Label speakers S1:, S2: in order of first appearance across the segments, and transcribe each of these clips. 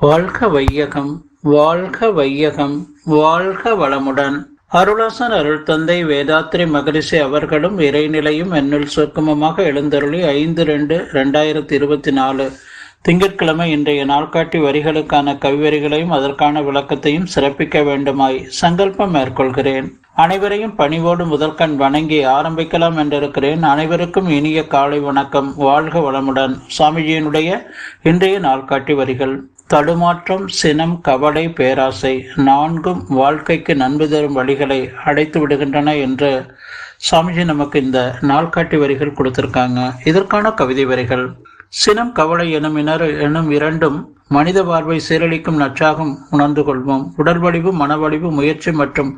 S1: வாழ்க வையகம் வாழ்க வையகம் வாழ்க வளமுடன். அருளாசன் அருள் தந்தை வேதாத்ரி மகரிஷி அவர்களும் இறைநிலையும் என்னுள் சுருக்கமமாக எழுந்தருளி ஐந்து ரெண்டு ரெண்டாயிரத்தி இருபத்தி நாலு. திங்கட்கிழமை இன்றைய நாள்காட்டி வரிகளுக்கான கவிவரிகளையும் அதற்கான விளக்கத்தையும் சிறப்பிக்க வேண்டுமாய் சங்கல்பம் மேற்கொள்கிறேன். அனைவரையும் பணிவோடு முதற்கண் வணங்கி ஆரம்பிக்கலாம் என்றிருக்கிறேன். அனைவருக்கும் இனிய காலை வணக்கம். வாழ்க வளமுடன். சுவாமிஜியினுடைய இன்றைய நாள்காட்டி வரிகள். தடுமாற்றம் சினம் கவலை பேராசை நான்கும் வாழ்க்கைக்கு நன்மை தரும் வழிகளை அடைத்து விடுகின்றன என்று சாமிஜி நமக்கு இந்த நாள்காட்டி வரிகள் கொடுத்திருக்காங்க. இதற்கான கவிதை வரிகள். சினம் கவலை எனும் இனர் எனும் இரண்டும் மனித வாழ்வை சீரழிக்கும் நச்சாகும் உணர்ந்து கொள்வோம். உடல் வலிவு மனவழிவு முயற்சி மற்றும்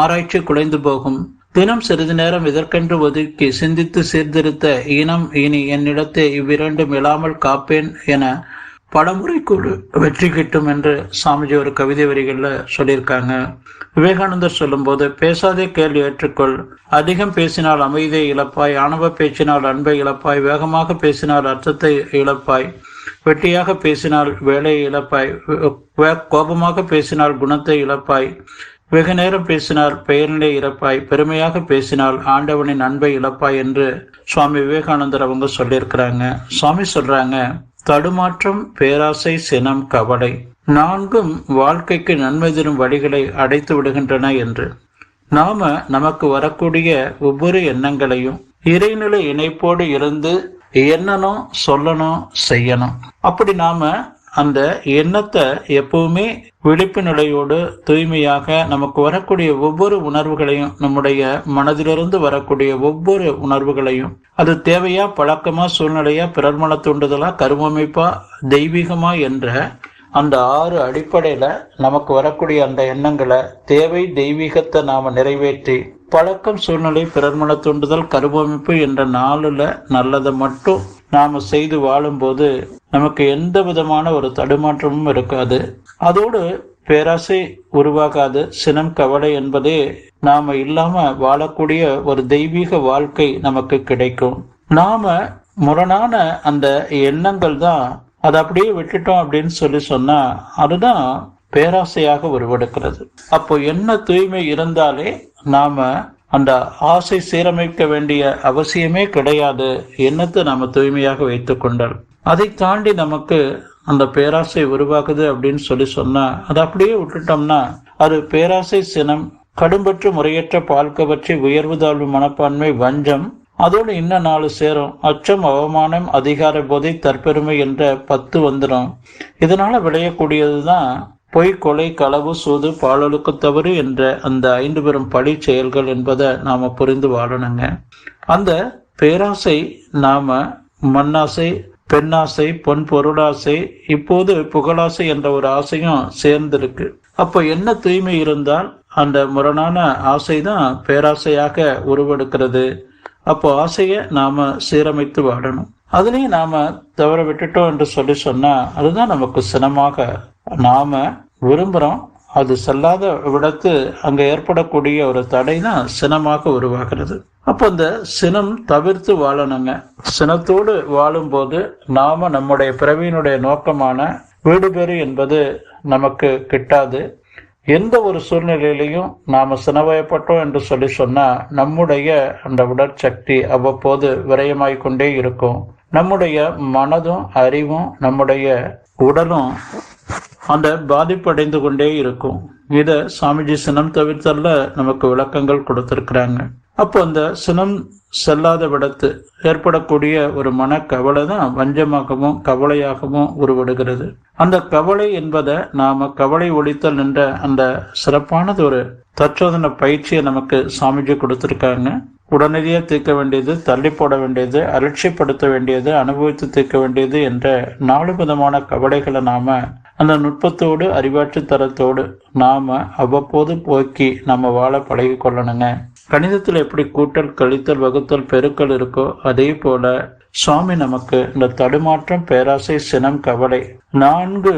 S1: ஆராய்ச்சி குலைந்து போகும். தினம் சிறிது நேரம் இதற்கென்று ஒதுக்கி சிந்தித்து சீர்திருத்த இனம் இனி என்னிடத்தை இவ்விரண்டும் இல்லாமல் காப்பேன் என பலமுறை கூடு வெற்றி கிட்டும் என்று சாமிஜி ஒரு கவிதை வரிகளில் சொல்லியிருக்காங்க. விவேகானந்தர் சொல்லும்போது பேசாதே கேள்வி ஏற்றுக்கொள். அதிகம் பேசினால் அமைதியை இழப்பாய். ஆணவ பேச்சினால் அன்பை இழப்பாய். வேகமாக பேசினால் அர்த்தத்தை இழப்பாய். வெட்டியாக பேசினால் வேலையை இழப்பாய். கோபமாக பேசினால் குணத்தை இழப்பாய். வெகு நேரம் பேசினால் பெயர்நிலை இழப்பாய் பெருமையாக பேசினால் ஆண்டவனின் அன்பை இழப்பாய் என்று சுவாமி விவேகானந்தர் அவங்க சொல்லியிருக்கிறாங்க. சுவாமி சொல்றாங்க தடுமாற்றம் பேராசை சினம் கவலை நான்கும் வாழ்க்கைக்கு நன்மை தரும் வழிகளை அடைத்து விடுகின்றன என்று. நாம நமக்கு வரக்கூடிய ஒவ்வொரு எண்ணங்களையும் இறைநிலை இணைப்போடு இருந்து எண்ணணும் சொல்லணும் செய்யணும். அப்படி நாம அந்த எண்ணத்தை எப்பவுமே விழிப்பு நிலையோடு தூய்மையாக நமக்கு வரக்கூடிய ஒவ்வொரு உணர்வுகளையும் நம்முடைய மனதிலிருந்து வரக்கூடிய ஒவ்வொரு உணர்வுகளையும் அது தேவையா பழக்கமா சூழ்நிலையா பிறர்மண தூண்டுதலா கருமமைப்பா தெய்வீகமா என்ற அந்த ஆறு அடிப்படையில நமக்கு வரக்கூடிய அந்த எண்ணங்களை தேவை தெய்வீகத்தை நாம நிறைவேற்றி பழக்கம் சூழ்நிலை பிறர்மன தூண்டுதல் கருவமைப்பு என்ற நாளில் நல்லதை மட்டும் நாம செய்து வாழும்போது நமக்கு எந்த விதமான ஒரு தடுமாற்றமும் இருக்காது. அதோடு பேராசை உருவாகாது சினம் கவலை என்பதே நாம இல்லாம வாழக்கூடிய ஒரு தெய்வீக வாழ்க்கை நமக்கு கிடைக்கும். நாம முரணான அந்த எண்ணங்கள் தான் அதை அப்படியே விட்டுட்டோம் அப்படின்னு சொல்லி சொன்னா அதுதான் பேராசையாக உருவெடுக்கிறது. அப்போ என்ன தூய்மை இருந்தாலே நாம அந்த ஆசை சீரமைக்க வேண்டிய அவசியமே கிடையாது எண்ணத்தை நாம தூய்மையாக வைத்துக்கொண்டால் அதை தாண்டி நமக்கு அந்த பேராசை உருவாகுது அப்படின்னு சொல்லி சொன்னா அதை அப்படியே விட்டுட்டோம்னா அது பேராசை சினம் கடும்பற்று முறையற்ற பால்க பற்றி உயர்வு தாழ்வு மனப்பான்மை வஞ்சம் அதோடு இன்னும் நாலு சேரும் அச்சம் அவமானம் அதிகார போதை தற்பெருமை என்ற பத்து வந்துடும் இதனால விளையக்கூடியதுதான் பொய் கொலை களவு சூது பாலொழுக்கு தவறு என்ற அந்த ஐந்து பெரும் பழி செயல்கள் என்பதை நாம புரிந்து வாழணுங்க. அந்த பேராசை நாம மண்ணாசை பெண்ணாசை பொன் பொருளாசை இப்போது புகழாசை என்ற ஒரு ஆசையும் சேர்ந்திருக்கு. அப்போ என்ன தூய்மை இருந்தால் அந்த முரணான ஆசை தான் பேராசையாக உருவெடுக்கிறது. அப்போ ஆசையை நாம சீரமைத்து வாழணும். அதுலேயும் நாம தவற விட்டுட்டோம் என்று சொல்லி சொன்னா அதுதான் நமக்கு சினமாக நாம விரும்புகிறோம் அது செல்லாத விடத்து அங்கே ஏற்படக்கூடிய ஒரு தடை தான் சினமாக உருவாகிறது. அப்போ இந்த சினம் தவிர்த்து வாழணுங்க. சினத்தோடு வாழும்போது நாம நம்முடைய பிறவியினுடைய நோக்கமான வீடு பெறு என்பது நமக்கு கிட்டாது. எந்த ஒரு சூழ்நிலையிலையும் நாம் சினவயப்பட்டோம் என்று சொல்லி சொன்னால் நம்முடைய அந்த உடற்சக்தி அவ்வப்போது விரயமாய்கொண்டே இருக்கும். நம்முடைய மனதும் அறிவும் நம்முடைய உடலும் அந்த பாதிப்படைந்து கொண்டே இருக்கும். இதை சாமிஜி சினம் தவிர்த்தல்ல நமக்கு விளக்கங்கள் கொடுத்திருக்கிறாங்க. அப்போ அந்த சினம் செல்லாத விடத்து ஏற்படக்கூடிய ஒரு மன கவலை தான் வஞ்சமாகவும் கவலையாகவும் உருவடுகிறது அந்த கவலை என்பதை நாம கவலை ஒழித்தல் என்ற அந்த சிறப்பானது ஒரு தற்சோதனை பயிற்சியை நமக்கு சாமிஜி கொடுத்திருக்காங்க. உடனடியாக தீர்க்க வேண்டியது தள்ளி போட வேண்டியது அலட்சியப்படுத்த வேண்டியது அனுபவித்து தீர்க்க வேண்டியது என்ற நாலு விதமான கவலைகளை நாம அந்த நுட்பத்தோடு அறிவாற்று தரத்தோடு நாம அவ்வப்போது போக்கி நம்ம வாழ பழகி கொள்ளணுங்க. கணிதத்தில் எப்படி கூட்டல் கழித்தல் வகுத்தல் பெருக்கல் இருக்கோ அதே போல சுவாமி நமக்கு இந்த தடுமாற்றம் பேராசை சினம் கவலை நான்கு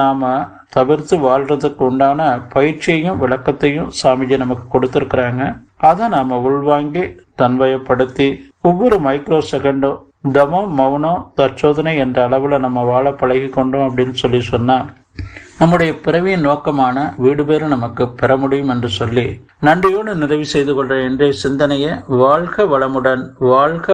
S1: நாம தவிர்த்து வாழ்றதுக்கு உண்டான பயிற்சியையும் விளக்கத்தையும் சாமிஜி நமக்கு கொடுத்துருக்குறாங்க. அதை நாம உள்வாங்கி தன்வயப்படுத்தி ஒவ்வொரு மைக்ரோ செகண்டும் தமம் மௌனம் தற்சோதனை என்ற அளவில் நம்ம வாழ பழகி கொண்டோம் அப்படின்னு சொல்லி சொன்னால் நம்முடைய பிறவியின் நோக்கமான வீடு பேறு நமக்கு பெற முடியும் என்று சொல்லி நன்றியோடு நிறைவு செய்து கொள்ற இன்றைய சிந்தனையை வாழ்க வளமுடன் வாழ்க